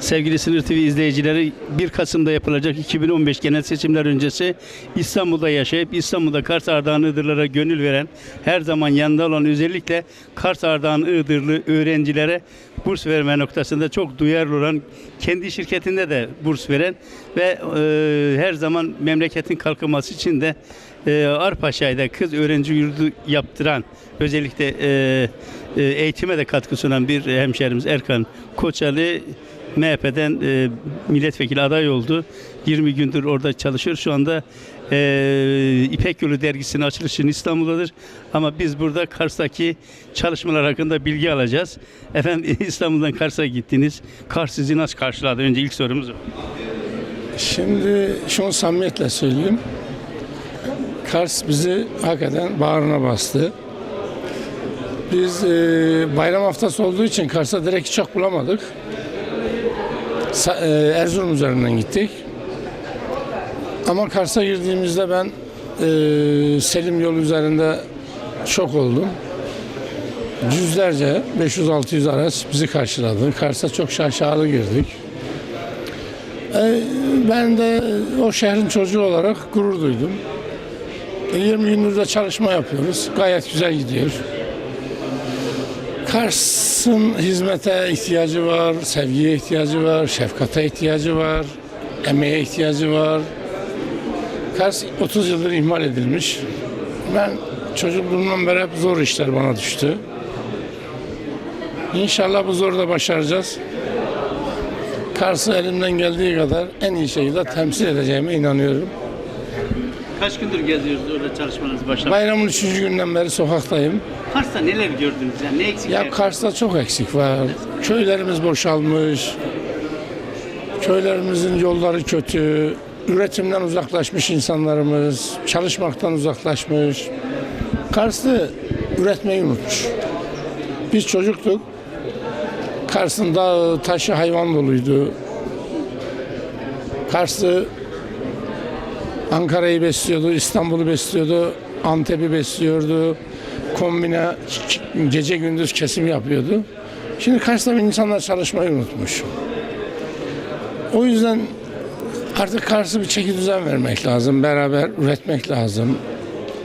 Sevgili Sınır TV izleyicileri 1 Kasım'da yapılacak 2015 genel seçimler öncesi İstanbul'da yaşayıp İstanbul'da Kars Ardahan Iğdırlara gönül veren her zaman yanında olan özellikle Kars Ardahan Iğdırlı öğrencilere burs verme noktasında çok duyarlı olan kendi şirketinde de burs veren ve e, her zaman memleketin kalkınması için de e, Arpaşay'da kız öğrenci yurdu yaptıran özellikle e, e, eğitime de katkı sunan bir hemşerimiz Erkan Koçalı MHP'den e, milletvekili aday oldu. 20 gündür orada çalışıyor. Şu anda e, İpek Yolu dergisinin açılışı için İstanbul'dadır. Ama biz burada Kars'taki çalışmalar hakkında bilgi alacağız. Efendim İstanbul'dan Kars'a gittiniz. Kars sizi nasıl karşıladı? Önce ilk sorumuz o. Şimdi şunu samimiyetle söyleyeyim. Kars bizi hakikaten bağrına bastı. Biz e, bayram haftası olduğu için Kars'a direkt uçak bulamadık. E, Erzurum üzerinden gittik. Ama Kars'a girdiğimizde ben e, Selim yolu üzerinde şok oldum. Yüzlerce, 500-600 araç bizi karşıladı. Kars'a çok şaşalı girdik. E, Ben de o şehrin çocuğu olarak gurur duydum. E, 20 gündür de çalışma yapıyoruz. Gayet güzel gidiyor. Kars'ın hizmete ihtiyacı var, sevgiye ihtiyacı var, şefkate ihtiyacı var, emeğe ihtiyacı var. Kars 30 yıldır ihmal edilmiş. Ben çocukluğumdan beri hep zor işler bana düştü. İnşallah bu zoru da başaracağız. Kars'ı elimden geldiği kadar en iyi şekilde temsil edeceğime inanıyorum. Kaç gündür geziyoruz orada çalışmanız başladı? Bayramın üçüncü günden beri sokaktayım. Kars'ta neler gördünüz? Yani ne eksik? Ya Kars'ta çok eksik var. Köylerimiz boşalmış. Köylerimizin yolları kötü. Üretimden uzaklaşmış insanlarımız. Çalışmaktan uzaklaşmış. Kars'ı üretmeyi unutmuş. Biz çocuktuk. Kars'ın dağı, taşı hayvan doluydu. Kars'ı Ankara'yı besliyordu, İstanbul'u besliyordu, Antep'i besliyordu. Kombine gece gündüz kesim yapıyordu. Şimdi Kars'ta insanlar çalışmayı unutmuş. O yüzden artık Kars'a bir çeki düzen vermek lazım. Beraber üretmek lazım.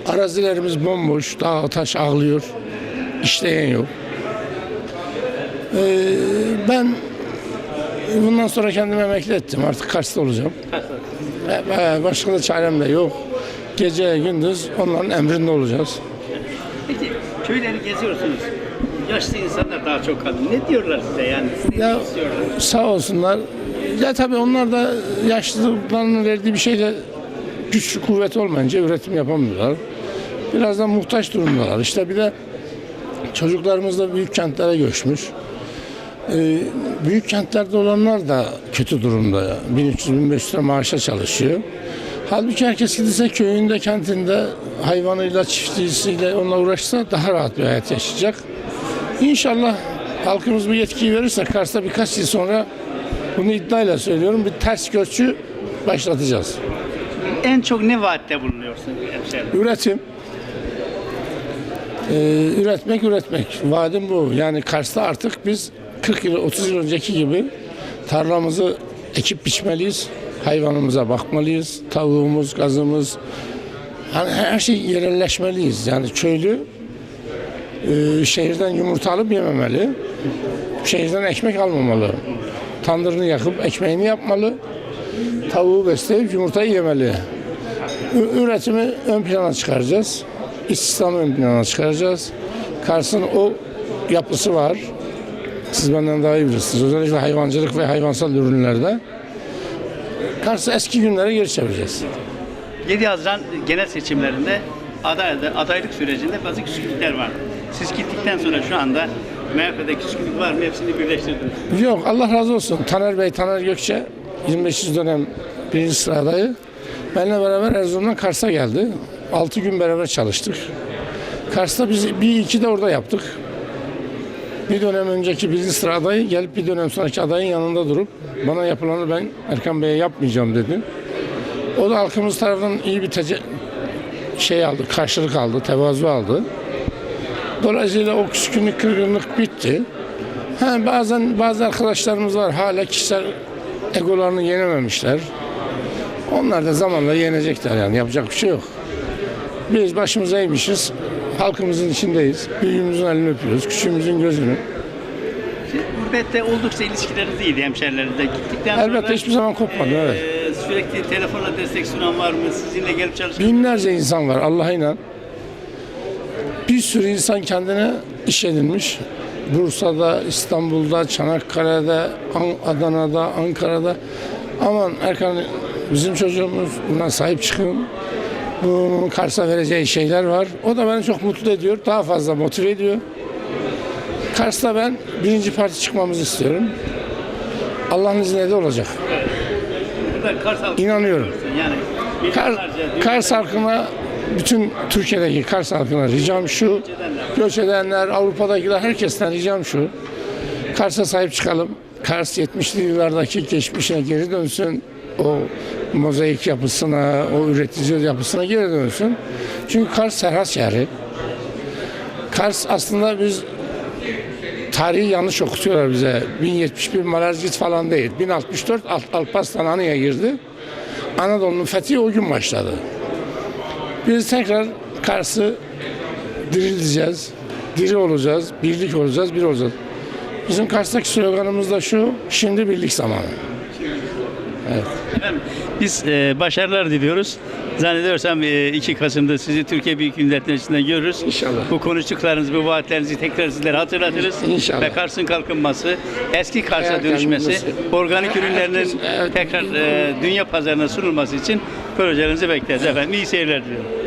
Arazilerimiz bomboş, dağ taş ağlıyor. İşleyen yok. Ee, ben bundan sonra kendimi emekli ettim. Artık Kars'ta olacağım. E, e, Başka da çarem de yok. Gece gündüz onların emrinde olacağız. Peki köyleri geziyorsunuz. Yaşlı insanlar daha çok kaldı. Ne diyorlar size yani? Siz Ya istiyorlar? sağ olsunlar. Ya tabii onlar da yaşlılıklarının verdiği bir şeyle güç kuvvet olmayınca üretim yapamıyorlar. Biraz da muhtaç durumdalar. İşte bir de çocuklarımız da büyük kentlere göçmüş. Ee, büyük kentlerde olanlar da kötü durumda. 1300-1500 lira maaşa çalışıyor. Halbuki herkes gidilse köyünde, kentinde hayvanıyla, çiftçisiyle onunla uğraşsa daha rahat bir hayat yaşayacak. İnşallah halkımız bu yetkiyi verirse Kars'ta birkaç yıl sonra bunu iddiayla söylüyorum bir ters göçü başlatacağız. En çok ne vaatte bulunuyorsun? Üretim. Ee, üretmek üretmek. Vaadim bu. Yani Kars'ta artık biz 40 yıl 30 yıl önceki gibi tarlamızı ekip biçmeliyiz. Hayvanımıza bakmalıyız. Tavuğumuz, gazımız hani her şey yerelleşmeliyiz. Yani köylü e, şehirden yumurta alıp yememeli. Şehirden ekmek almamalı. Tandırını yakıp ekmeğini yapmalı. Tavuğu besleyip yumurtayı yemeli. Üretimi ön plana çıkaracağız. İstihdamı ön plana çıkaracağız. Kars'ın o yapısı var. Siz benden daha iyi bilirsiniz. Özellikle hayvancılık ve hayvansal ürünlerde. Kars'ı eski günlere geri çevireceğiz. 7 Haziran genel seçimlerinde aday, adaylık sürecinde bazı küskünlükler var. Siz gittikten sonra şu anda MHP'de küskünlük var mı? Hepsini birleştirdiniz. Yok Allah razı olsun. Taner Bey, Taner Gökçe 25. dönem birinci sıra adayı. Benimle beraber Erzurum'dan Kars'a geldi. 6 gün beraber çalıştık. Kars'ta biz bir iki de orada yaptık. Bir dönem önceki birinci sıra adayı gelip bir dönem sonraki adayın yanında durup bana yapılanı ben Erkan Bey'e yapmayacağım dedi. O da halkımız tarafından iyi bir tece- şey aldı, karşılık aldı, tevazu aldı. Dolayısıyla o küskünlük, kırgınlık bitti. Ha, bazen bazı arkadaşlarımız var hala kişisel egolarını yenememişler. Onlar da zamanla yenecekler yani yapacak bir şey yok. Biz başımıza eğmişiz. Halkımızın içindeyiz. Büyüğümüzün elini öpüyoruz. Küçüğümüzün gözünü. Gurbette oldukça ilişkileriniz iyiydi hemşerilerinizle. Gittikten sonra Elbette hiçbir zaman kopmadı. Evet. e, sürekli telefonla destek sunan var mı? Sizinle gelip çalışan Binlerce insan var Allah'a inan. Bir sürü insan kendine iş edinmiş. Bursa'da, İstanbul'da, Çanakkale'de, An- Adana'da, Ankara'da. Aman Erkan bizim çocuğumuz buna sahip çıkın. Bunun Kars'a vereceği şeyler var. O da beni çok mutlu ediyor. Daha fazla motive ediyor. Kars'ta ben birinci parti çıkmamızı istiyorum. Allah'ın izniyle de olacak. İnanıyorum. Kar, Kars halkına, bütün Türkiye'deki Kars halkına ricam şu, göç edenler, Avrupa'dakiler herkesten ricam şu. Kars'a sahip çıkalım. Kars 70'li yıllardaki geçmişine geri dönsün. O mozaik yapısına, o üretici yapısına geri dönsün. Çünkü Kars serhat şehri. Kars aslında biz tarihi yanlış okutuyorlar bize. 1071 Malazgirt falan değil. 1064 Al- Alparslan Anı'ya girdi. Anadolu'nun fethi o gün başladı. Biz tekrar Kars'ı dirilteceğiz. Diri olacağız, birlik olacağız, bir olacağız. Bizim Kars'taki sloganımız da şu, şimdi birlik zamanı. Efendim, biz e, başarılar diliyoruz. Zannediyorsam e, 2 Kasım'da sizi Türkiye Büyük Millet Meclisi'nde görürüz. İnşallah. Bu konuştuklarınızı, bu vaatlerinizi tekrar sizlere hatırlatırız. İnşallah. Ve Kars'ın kalkınması, eski Kars'a Evet, dönüşmesi, organik ürünlerinin evet. tekrar e, dünya pazarına sunulması için projelerinizi bekleriz efendim. İyi seyirler diliyorum.